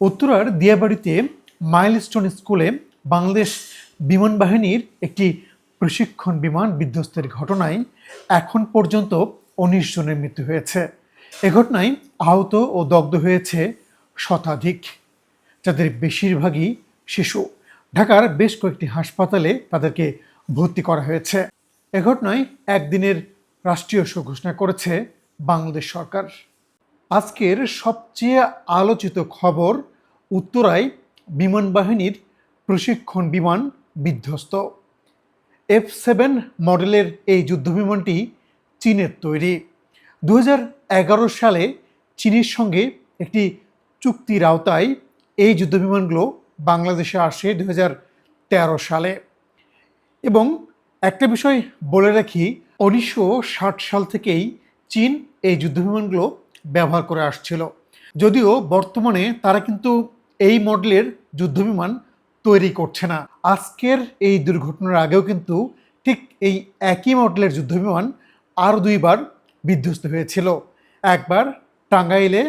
উত্তরার দিয়াবাড়িতে মাইলস্টোন স্কুলে বাংলাদেশ বিমান বাহিনীর একটি প্রশিক্ষণ বিমান বিধ্বস্তের ঘটনায় এখন পর্যন্ত উনিশ জনের মৃত্যু হয়েছে। এ ঘটনায় আহত ও দগ্ধ হয়েছে শতাধিক। যাদের বেশিরভাগই শিশু। ঢাকার বেশ কয়েকটি হাসপাতালে তাদেরকে ভর্তি করা হয়েছে। এ ঘটনায় একদিনের রাষ্ট্রীয় শোক ঘোষণা করেছে বাংলাদেশ সরকার। আজকের সবচেয়ে আলোচিত খবর উত্তরায় বিমান বাহিনীর প্রশিক্ষণ বিমান বিধ্বস্ত। এফ সেভেন মডেলের এই যুদ্ধবিমানটি চীনের তৈরি। দু হাজার এগারো সালে চীনের সঙ্গে একটি চুক্তির আওতায় এই যুদ্ধবিমানগুলো বাংলাদেশে আসে দু হাজার তেরো সালে। এবং একটা বিষয় বলে রাখি, উনিশশো ষাট সাল থেকেই চীন এই যুদ্ধবিমানগুলো ব্যবহার করে আসছিল। যদিও বর্তমানে তারা কিন্তু এই মডেলের যুদ্ধবিমান তৈরি করছে না। আজকের এই দুর্ঘটনার আগেও কিন্তু ঠিক এই একই মডেলের যুদ্ধবিমান আরও দুইবার বিধ্বস্ত হয়েছিল। একবার টাঙ্গাইলে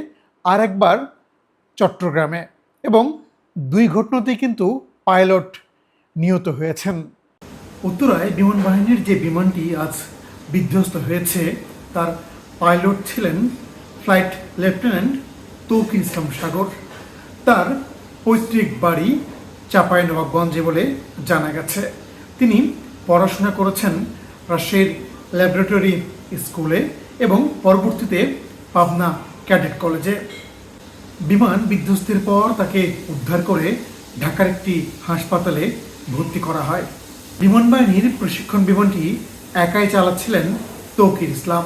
আর একবার চট্টগ্রামে এবং দুই ঘটনাতেই কিন্তু পাইলট নিহত হয়েছেন। উত্তরায় বিমান বাহিনীর যে বিমানটি আজ বিধ্বস্ত হয়েছে, তার পাইলট ছিলেন ফ্লাইট লেফটেন্যান্ট তৌকির ইসলাম সাগর, তার পৈতৃক বাড়ি চাঁপাইনবাবগঞ্জে বলে জানা গেছে। তিনি পড়াশোনা করেছেন রাজশাহীর ল্যাবরেটরি স্কুলে এবং পরবর্তীতে পাবনা ক্যাডেট কলেজে। বিমান বিধ্বস্তের পর তাকে উদ্ধার করে ঢাকার একটি হাসপাতালে ভর্তি করা হয়। বিমান বাহিনীর প্রশিক্ষণ বিমানটি একাই চালাচ্ছিলেন তৌকির ইসলাম।